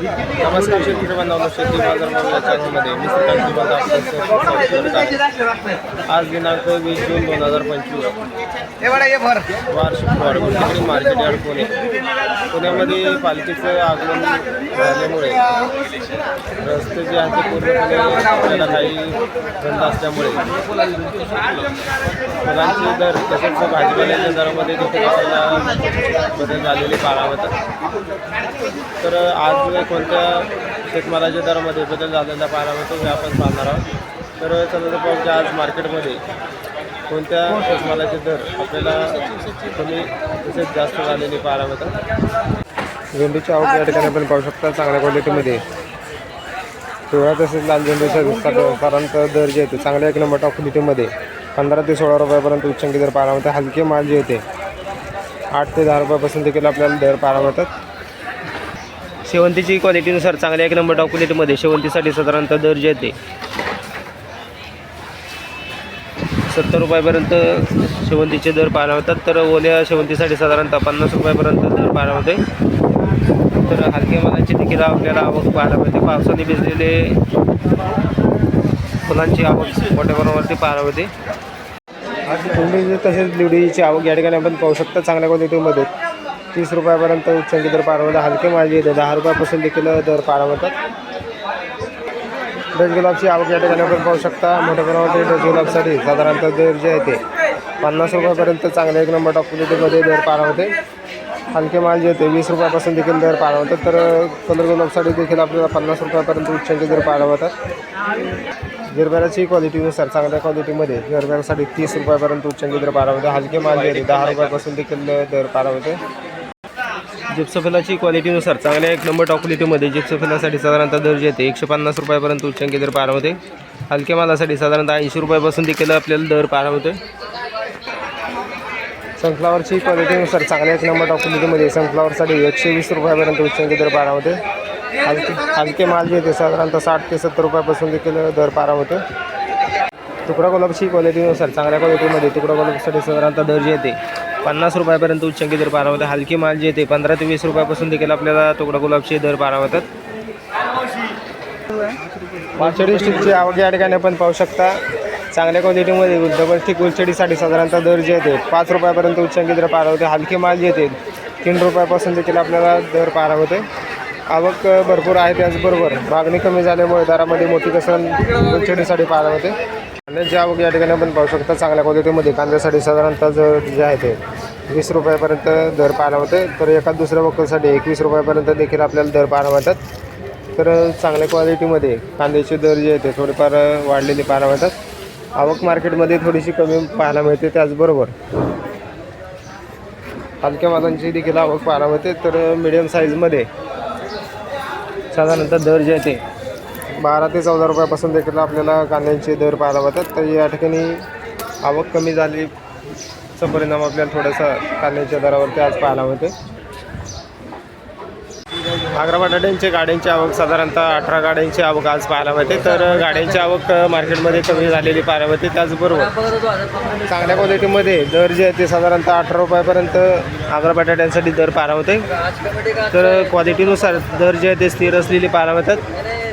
नमस्कार शेतकरी बांधवांनो शेती बाजार या चॅनलमध्ये मी श्रीकांत श्रीमंत आपलं सहर्ष स्वागत करतो. आज दिनांक वीस जून दोन हजार पंचवीस. वार शुक्रवार मार्केट यार्ड पुणे. पुण्यामध्ये पालखीचं आगमन झाल्यामुळे रस्ते जे आहेत ते पूर्णपणे आपल्याला काही बंद असल्यामुळे फुलांचे दर तसेच भाजीपाल्याच्या दरामध्ये देखील आपल्याला बदल झालेले पाहायला तर आज कोणत्या शेतमालाच्या दरामध्ये बदल झालेला पाहायला मिळतो हे आपण पाहणार आहोत. तर चंद्रपूरच्या आज मार्केटमध्ये कोणत्या शेतमालाचे दर आपल्याला कमी तसेच जास्त झालेले पाहायला मिळतात? झेंडूची आवक या ठिकाणी आपण पाहू शकता चांगल्या क्वालिटीमध्ये पिवळा तसेच लाल झेंडूचा साधारणतः दर जे येते चांगल्या एक नंबर टॉप क्वालिटीमध्ये पंधरा ते सोळा रुपयापर्यंत उच्चांकी दर पाहायला मिळतात. हलके माल जे येते आठ ते दहा रुपयापासून देखील आपल्याला दर पाहायला मिळतात. शेवंतीची क्वालिटीनुसार चांगल्या एक नंबर टॉप क्वालिटीमध्ये शेवंतीसाठी साधारणतः दर जे येते सत्तर रुपयापर्यंत शेवंतीचे दर पाहायला मिळतात. तर ओल्या शेवंतीसाठी साधारणतः पन्नास रुपयापर्यंत दर पाहायला मिळते तर हलक्या मालाची देखील आपल्याला आवक पाहायला मिळते. पावसाने भिजलेले फुलांची आवक मोठ्या प्रमाणावरती पाहायला मिळते. कोंबडीची तसेच लिवडीची आवक या ठिकाणी आपण पाहू शकता चांगल्या क्वालिटीमध्ये. तीस रुपयापर्यंत उच्चांकी दर पाहायला मिळतात. हलके माल येते दहा रुपयापासून देखील दर पाहायला मिळतात. डच गुलाबची आवक या ठिकाणी आपण पाहू शकता मोठ्या प्रमाणावरती डच गुलाबसाठी साधारणतः दर जे आहे ते पन्नास रुपयापर्यंत चांगले एक नंबर टॉप क्वालिटीमध्ये दर पार होते. हलके माल जे होते वीस रुपयापासून देखील दर पार होतात. तर कलर गुलाबसाठी देखील आपल्याला पन्नास रुपयापर्यंत उच्चांचे दर पार होतात. गिरबॅराची क्वालिटीनुसार चांगल्या क्वालिटीमध्ये गिरबॅरासाठी तीस रुपयापर्यंत उच्चांचे दर पार होते. हलके माल जे आहे दहा रुपयापासून देखील दर पार होते. जिप्सोफिलाची क्वालिटीनुसार चांगल्या एक नंबर टॉप क्वालिटीमध्ये जिप्सोफिलासाठी साधारणतः दर्जा येते. एकशे पन्नास रुपयापर्यंत उच्चांकी दर पार होते. हलक्या मालासाठी साधारणतः ऐंशी रुपयापासून देखील आपल्याला दर पार होते सनफ्लावरची क्वालिटीनुसार चांगल्या एक नंबर टॉप क्वालिटीमध्ये सनफ्लावरसाठी एकशे वीस रुपयापर्यंत उच्चांकी दर पार होते. हलके हलके माल जे येते साधारणतः साठ ते सत्तर रुपयापासून देखील दर पाहायला होते. तुकडा गुलाबची क्वालिटीनुसार चांगल्या क्वालिटीमध्ये तुकडा गुलाबसाठी साधारणतः दर्जा येते. पन्नास रुपयापर्यंत उच्चंकी दर पाहायला होते हलकी माल जे येते पंधरा ते वीस रुपयापासून देखील आपल्याला तुकडा गुलाबचे दर पारावतात. होतात मार्चडी स्टिकची आवक या ठिकाणी आपण पाहू शकता. चांगल्या क्वालिटीमध्ये डबल गुलचडीसाठी साधारणतः दर जे येते पाच रुपयापर्यंत उच्चांकी दर पारावते. होते हलके माल जे येते तीन रुपयापासून देखील आपल्याला दर पारावते. होते आवक भरपूर आहे त्याचबरोबर. मागणी कमी झाल्यामुळे दरामध्ये मोठी कसं गुलचडीसाठी पारावते. होते ज्या आवक या ठिकाणी आपण पाहू शकता चांगल्या क्वालिटीमध्ये कांद्यासाठी साधारणतः दर जे आहे ते वीस रुपयापर्यंत दर पाहायला होते तर एका दुसऱ्या वक्कलसाठी एकवीस रुपयापर्यंत देखील आपल्याला दर पाहायला मिळतात. तर चांगल्या क्वालिटीमध्ये कांद्याचे दर जे आहे ते थोडेफार वाढलेले पाहायला मिळतात. आवक मार्केटमध्ये थोडीशी कमी पाहायला मिळते त्याचबरोबर हलक्या मालांची देखील आवक पाहायला मिळते. तर मिडियम साईजमध्ये साधारणतः दर जे आहे ते बारा ते चौदा रुपयापासून देखील आपल्याला कांद्यांचे दर पाहायला मिळतात. तर या ठिकाणी आवक कमी झालीचा परिणाम आपल्याला थोडासा कांद्याच्या दरावरती आज पाहायला मिळते आग्रा बटाट्यांचे गाड्यांची आवक साधारणतः अठरा गाड्यांची आवक आज पाहायला मिळते. तर गाड्यांची आवक मार्केटमध्ये कमी झालेली पाहायला मिळते. त्याचबरोबर चांगल्या क्वालिटीमध्ये दर जे आहे ते साधारणतः अठरा रुपयापर्यंत आग्रा बटाट्यांसाठी दर पाहायला मिळते तर क्वालिटीनुसार दर जे आहे ते स्थिर असलेली पाहायला मिळतात.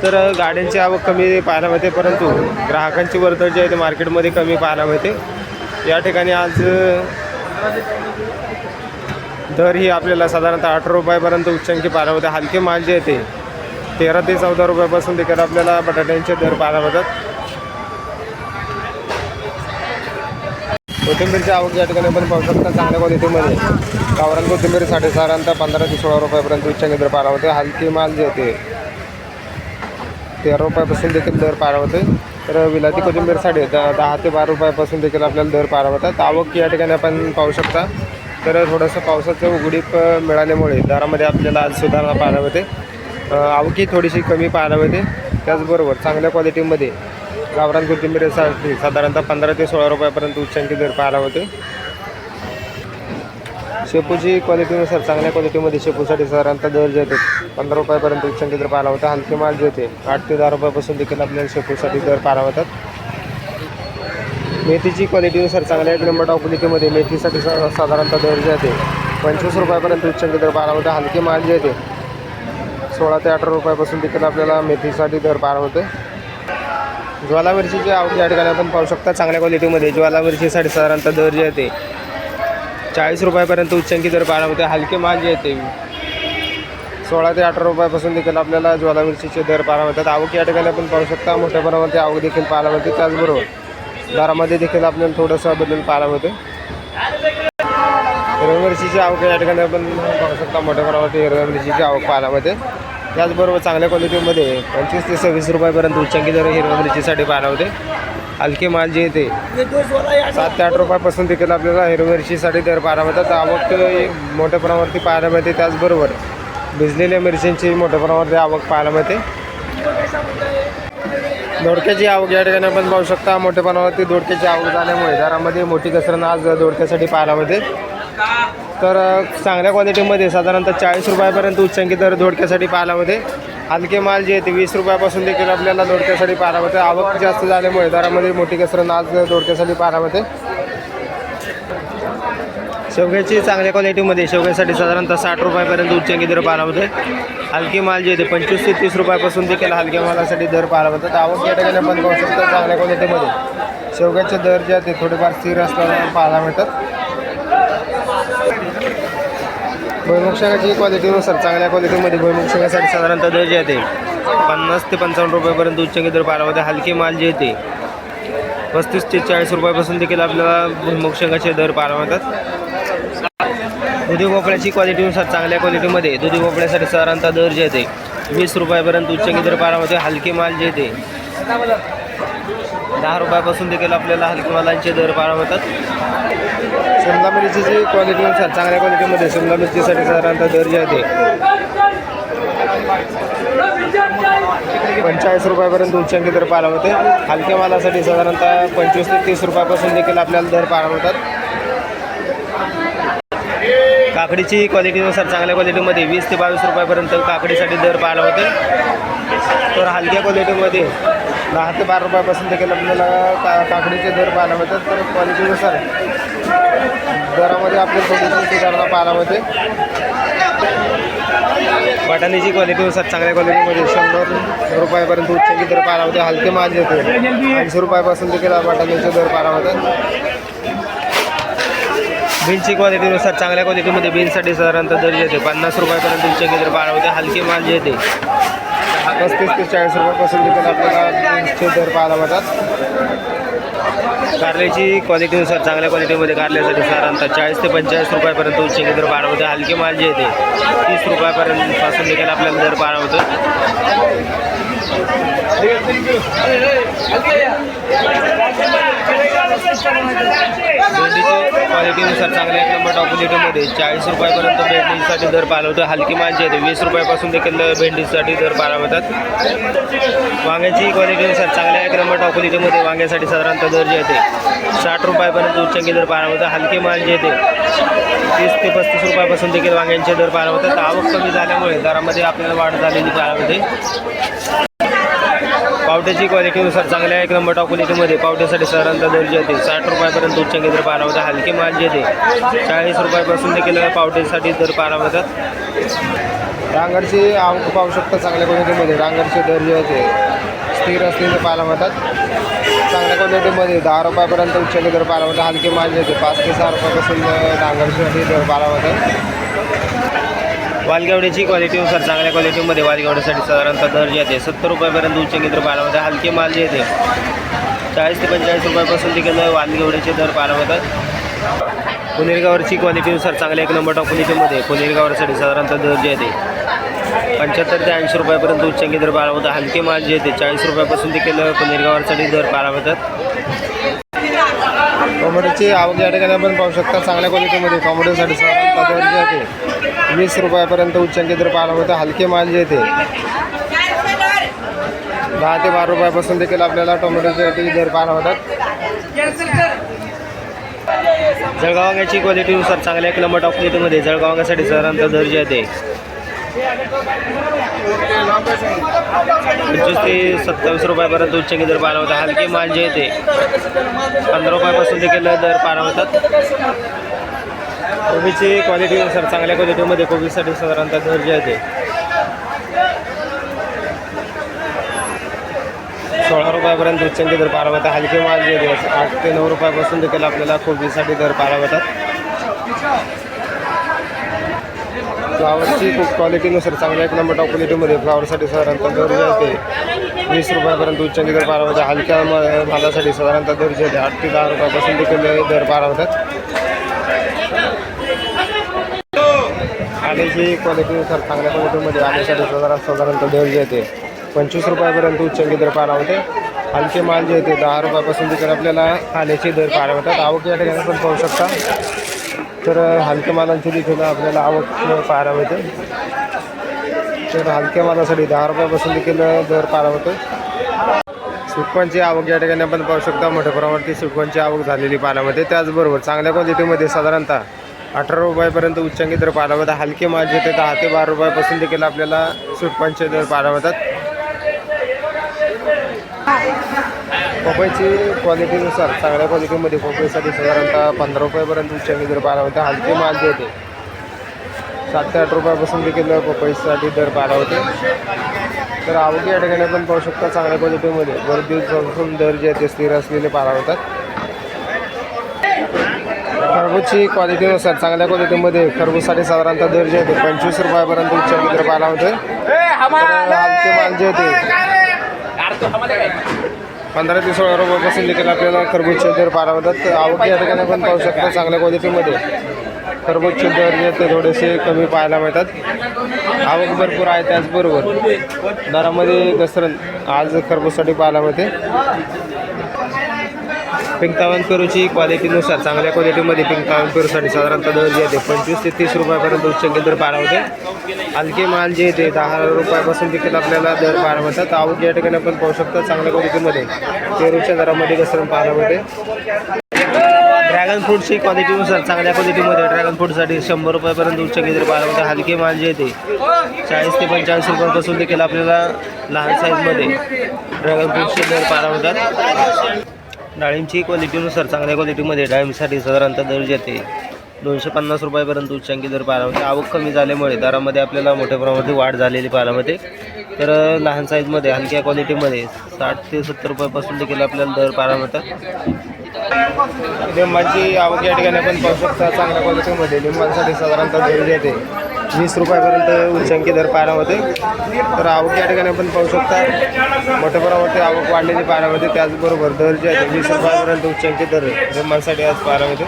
तर गाड्यांची आवक कमी पाहायला मिळते परंतु ग्राहकांची वर्दळ जी आहे ते मार्केटमध्ये कमी पाहायला मिळते. या ठिकाणी आज दर ही आपल्याला साधारणतः अठरा रुपयापर्यंत उच्चांकी पाहायला मिळते. हलके माल जे आहे तेरा ते चौदा रुपयापासून देखील आपल्याला बटाट्यांचे दर पाहायला मिळतात. कोथिंबीरची आवक या ठिकाणी आपण पाहू शकता चांगल्या क्वालिटीमध्ये. गावरान कोथिंबीर साडे पंधरा ते सोळा रुपयापर्यंत उच्चांकी दर पाहायला होते हलकी माल जे होते तेरा रुपयापासून देखील दर पाहायला होते तर विलाती कोथिंबीरसाठी द दहा ते बारा रुपयापासून देखील आपल्याला दर पाहायला होतात आवक या ठिकाणी आपण पाहू शकता. तर थोडंसं पावसाचं उघडीप मिळाल्यामुळे दरामध्ये आपल्याला आज सुधारणा पाहायला मिळते आवकी थोडीशी कमी पाहायला मिळते त्याचबरोबर चांगल्या क्वालिटीमध्ये गावरान कोथिंबीरसाठी साधारणतः पंधरा ते सोळा रुपयापर्यंत उच्चांकी दर पाहायला होते शेपूची क्वालिटीनुसार चांगल्या क्वालिटीमध्ये शेपूसाठी साधारणतः दर जे येते पंधरा रुपयापर्यंत उच्चांकी दर पाहायला होता. हलके माल जे येते आठ ते दहा रुपयापासून देखील आपल्याला शेपूसाठी दर पाहायला होतात. मेथीची क्वालिटीनुसार चांगल्या एक नंबर टॉप क्वालिटीमध्ये मेथीसाठी सा साधारणतः दर जे होते पंचवीस रुपयापर्यंत उच्चांकी दर पाहायला होता. हलके माल जे येते सोळा ते अठरा रुपयापासून देखील आपल्याला मेथीसाठी दर पार होते. ज्वाला मिरचीची आवक या ठिकाणी आपण पाहू शकता चांगल्या क्वालिटीमध्ये ज्वाला मिरचीसाठी साधारणतः दर जे आहे ते चाळीस रुपयापर्यंत उच्चांकी दर पाहायला होते हलके माल जे येते सोळा ते अठरा रुपयापासून देखील आपल्याला ज्वाला मिरचीचे दर पाहायला मिळतात. आवक या ठिकाणी आपण पाहू शकता मोठ्या प्रमाणावरती आवक देखील पाहायला मिळते. त्याचबरोबर दरामध्ये देखील आपल्याला थोडंसं बदल पाहायला मिळते. हिरव्या मिरचीची आवक या ठिकाणी आपण पाहू शकता मोठ्या प्रमाणावरती हिरव्या मिरचीची आवक पाहायला मिळते. त्याचबरोबर चांगल्या क्वालिटीमध्ये पंचवीस ते सव्वीस रुपयापर्यंत उच्चांकी दर हिरव्या मिरचीसाठी पाहायला होते हलके माल जे येते सात ते आठ रुपयापासून देखील आपल्याला हिरव्या दर पाहायला मिळतात. आवक मोठ्या प्रमाणावरती पाहायला मिळते त्याचबरोबर भिजलेल्या मिरच्यांची मोठ्या प्रमाणावरती आवक पाहायला मिळते. दोडक्याची आवक या ठिकाणी आपण पाहू शकता मोठ्या प्रमाणावरती दोडक्याची आवक झाल्यामुळे दरामध्ये मोठी घसरण आज दोडक्यासाठी पाहायला मिळते. तर चांगल्या क्वालिटीमध्ये साधारणतः चाळीस रुपयापर्यंत उच्चांकी दर दोडक्यासाठी पाहायला मिळते. हलके माल जे आहे ते वीस रुपयापासून देखील आपल्याला दोडक्यासाठी पारा होते. आवक जास्त झाल्यामुळे दरामध्ये मोठी घसरण आज दोडक्यासाठी पारा होते. शेवग्याची चांगल्या क्वालिटीमध्ये शेवग्यासाठी साधारणतः साठ रुपयापर्यंत उच्चांकी दर पारा होते. हलके माल जे आहे ते पंचवीस ते तीस रुपयापासून देखील हलक्या मालासाठी दर पारा होतात. आवक या ठिकाणी आपण पाहू शकतो चांगल्या क्वालिटीमध्ये. शेवग्याचे दर जे आहेत ते थोडेफार स्थिर असताना पाहायला मिळतात. भुईमुग शेंगाची क्वालिटीनुसार चांगल्या क्वालिटीमध्ये भुईमुग शेंगासाठी साधारणतः दर जे आहे ते पन्नास ते पंचावन्न रुपयापर्यंत उच्चांकी दर पारामध्ये हलके माल जे येते. पस्तीस ते चाळीस रुपयापासून देखील आपल्याला भुईमुग शेंगाचे दर पारावतात दुधी भोपळ्याची क्वालिटीनुसार चांगल्या क्वालिटीमध्ये दुधी भोपळ्यासाठी साधारणतः दर जे वीस रुपयापर्यंत उच्चांकी दर पारामध्ये हलके माल जे येते. दहा रुपयापासून देखील आपल्याला हलकी मालांचे दर पाहायला मिळतात. शिमला मिरचीची क्वालिटीनुसार चांगल्या क्वालिटीमध्ये शिमला मिरचीसाठी साधारणतः दर जे आहे पंचेचाळीस रुपयापर्यंत उच्चांकी दर पाहायला होते हलक्या मालासाठी साधारणतः पंचवीस ते तीस रुपयापासून देखील आपल्याला दर पाहायला काकडीची क्वालिटीनुसार चांगल्या क्वालिटीमध्ये वीस ते बावीस रुपयापर्यंत काकडीसाठी दर पाहायला होते. तर हलक्या क्वालिटीमध्ये दहा ते बारा रुपयापासून देखील आपल्याला का काकडीचे दर पाहायला मिळतात. तर क्वालिटीनुसार दरामध्ये आपल्याला थोडीशी सुधारणा पाहायला मिळते. वाटाण्याची क्वालिटीनुसार चांगल्या क्वालिटीमध्ये शंभर रुपयापर्यंत उच्चांकी दर पाहायला होते हलके माल होते ऐंशी रुपयापासून देखील वाटाण्याचे दर पाहायला होतात बीनची क्वालिटीनुसार चांगल्या क्वालिटीमध्ये बीनसाठी साधारणतः दर येते. पन्नास रुपयापर्यंत उच्चांकी दर पाहायला होते हलके माल जे येते. पस्तीस ते चाळीस रुपयापासून देखील आपल्याला बीन्सचे दर पाहायला मिळतात. कारल्याची क्वालिटीनुसार चांगल्या क्वालिटीमध्ये कारल्यासाठी साधारणतः चाळीस ते पंचेचाळीस रुपयापर्यंत उच्चांकी दर पाहायला होते हलके माल जे येते. तीस रुपयापर्यंत पासून देखील आपल्याला दर पाहायला होतं. भेंडीची क्वालिटीनुसार चांगल्या एक नंबर टॉप चाळीस रुपयापर्यंत भेंडीसाठी दर पाहिला होतं हलकी माल येते वीस रुपयापासून देखील भेंडीसाठी दर पाहायला होतात. वांग्याची क्वालिटीनुसार चांगल्या एक नंबर टॉप वांग्यासाठी साधारणतः दर जे येते साठ रुपयापर्यंत उच्चांकी दर पाहायला होतं माल जे येते तीस ते पस्तीस रुपयापासून देखील वांग्यांचे दर पाहायला होतात. आवक कमी झाल्यामुळे दरामध्ये आपल्याला वाढ झालेली पाहायला पावट्याची क्वालिटीनुसार चांगल्या एक नंबर टॉप क्वालिटीमध्ये पावट्यासाठी सरांचा दर्जा येते साठ रुपयापर्यंत उच्च दर पाहायला होता हलके माल जे येते चाळीस रुपयापासून देखील पावट्यासाठी दर पाहायला होतात डांगरची आवक पाहू शकता चांगल्या क्वालिटीमध्ये डांगरचे दर्जा येते होते स्थिर असलेले पाहायला मिळतात चांगल्या क्वालिटीमध्ये दहा रुपयापर्यंत उच्च दर पाहायला होता हलके माल येते पाच ते सहा रुपयापासून डांगरसाठी दर पाहायला होतात वालगेवड्याची क्वालिटीनुसार चांगल्या क्वालिटीमध्ये वालगेवड्यासाठी साधारणतः दर जे येते. सत्तर रुपयापर्यंत उच्चांकी दर पाहायला हलके माल जे येते. चाळीस ते पंचेचाळीस रुपयापासून देखील वालगेवड्याचे दर पाहायला होतात पुनेरगावरची क्वालिटीनुसार चांगल्या एक नंबर टॉप क्वालिटीमध्ये पुनेरगावसाठी साधारणतः दर जे येते. पंच्याहत्तर ते ऐंशी रुपयापर्यंत उच्चांकी दर पाहायला हलके माल जे येते चाळीस रुपयापासून ते केलं पुणेरगावरसाठी दर पाहायला होतात टोमॅटोची आवक या ठिकाणी आपण पाहू शकता. चांगल्या क्वालिटीमध्ये टोमॅटोसाठी साधारणतः दर जे येते. वीस रुपयापर्यंत उच्चांकी दर पाहायला होतं हलके माल जे येते दहा ते बारा रुपयापासून देखील आपल्याला टोमॅटोचे दर पाहायला होतात जळगावांगाची क्वालिटीनुसार चांगल्या एक नंबर टॉप क्वालिटीमध्ये जळगावांगासाठी दर जे येते पंचवीस ते सत्तावीस रुपयापर्यंत उच्चांकी दर पाहायला होता हलके माल जे येते पंधरा रुपयापासून देखील दर पाहायला होतात कोबीची क्वालिटीनुसार चांगल्या क्वालिटीमध्ये कोबीसाठी साधारणतः घर जे आहे सोळा रुपयापर्यंत उच्चांकी दर पारावतात. हलके माल जे दिवस आठ ते नऊ रुपयापासून देखील आपल्याला कोबीसाठी दर पारावतात. फ्लावरची खूप क्वालिटीनुसार चांगल्या एक नंबर टॉप क्वालिटीमध्ये फ्लावरसाठी साधारणतः दर जे आहे वीस रुपयापर्यंत उच्चांकी दर पारावतात. हलक्या मालासाठी साधारणतः दर जे आहे आठ ते दहा रुपयापासून देखील दर पारावतात. आल्याची क्वालिटीनुसार चांगल्या क्वालिटीमध्ये आल्यासाठी साधारण साधारणतः दर जे येते पंचवीस रुपयापर्यंत उच्चांकी दर पाहायला होते हलके माल जे येते दहा रुपयापासून तिकडे आपल्याला आल्याचे दर पाहायला मिळतात आवक या ठिकाणी पण पाहू शकता. तर हलक्या मालांची देखील आपल्याला आवक पाहायला मिळते तर हलक्या मालासाठी दहा रुपयापासून देखील दर पाहायला होतो सुटपांची आवक या ठिकाणी आपण पाहू शकता. मोठ्या प्रमाणावरती सुटपांची आवक झालेली पाहायला मिळते त्याचबरोबर चांगल्या क्वालिटीमध्ये साधारणतः अठरा रुपयापर्यंत उच्चांकी दर पाहायला मिळतात हलके माल जे ते दहा ते बारा रुपयापासून देखील आपल्याला सुटपांचे दर पाहायला मिळतात पपईची क्वालिटीनुसार चांगल्या क्वालिटीमध्ये पपईसाठी साधारणतः पंधरा रुपयापर्यंत उच्चांकी दर पाहायला मिळतात हलके माल जे ते सात ते आठ रुपयापासून देखील पपईसाठी दर पाहायला होते तर आवडी या ठिकाणी आपण पाहू शकता चांगल्या क्वालिटीमध्ये बरेच दिवसापासून दर जे आहेत ते स्थिर असलेले पाहायला होतात खरबूजची क्वालिटीनुसार चांगल्या क्वालिटीमध्ये खरबूजसाठी साधारणतः दर जे आहे पंचवीस रुपयापर्यंत उच्च मित्र पाहायला होते हलके माल जे होते पंधरा ते सोळा रुपयापासून देखील आपल्याला खरबूजचे दर पाहायला होतात. तर आवक या ठिकाणी पण पाहू शकता चांगल्या क्वालिटीमध्ये खरबूजचे दर जे ते थोडेसे कमी पाहायला मिळतात. आवक भरपूर आहे त्याचबरोबर. दरामध्ये घसरण आज खरबूजसाठी पाहायला मिळते. पिंकतावन पेरूची क्वालिटीनुसार चांगल्या क्वालिटीमध्ये पिंकतावन पेरूसाठी साधारणतः दर जे आहे पंचवीस ते तीस रुपयापर्यंत उच्च दर पारा होते. हलके माल जे येते दहा रुपयापासून देखील आपल्याला दर पारा मिळतात आवक या ठिकाणी आपण पाहू शकतो चांगल्या क्वालिटीमध्ये पेरूच्या दरामध्ये घसरण पाहायला मिळते. ड्रॅगन फ्रूटची क्वालिटीनुसार चांगल्या क्वालिटीमध्ये ड्रॅगन फ्रूटसाठी शंभर रुपयापर्यंत उच्च केंद्र पाहायला होते. हलके माल जे येते चाळीस ते पंचाळीस रुपयापासून देखील आपल्याला लहान साईजमध्ये ड्रॅगन फ्रूटचे दर पाहायला मिळतात डाळिंबची क्वालिटीनुसार चांगल्या क्वालिटीमध्ये डाळिंबसाठी साधारणतः दर येते. दोनशे पन्नास रुपयापर्यंत उच्चांकी दर पारामध्ये आवक कमी झाल्यामुळे दरामध्ये आपल्याला मोठ्या प्रमाणात वाढ झालेली पारामध्ये तर लहान साईजमध्ये हलक्या क्वालिटीमध्ये साठ ते सत्तर रुपयापासून देखील आपल्याला दर पाहायला मिळतात. लिंबाची आवक या ठिकाणी आपण पाहू शकता चांगल्या क्वालिटीमध्ये लिंबांसाठी साधारणतः दर येते. वीस रुपयापर्यंत उच्चांकी दर पाहायला होते. तर आवक या ठिकाणी आपण पाहू शकता मोठ्या प्रमाणावरती आवक वाढलेली पाहायला होते त्याचबरोबर दर जे आहे वीस रुपयापर्यंत उच्चांकी दर लिंबांसाठी आज पाहायला होते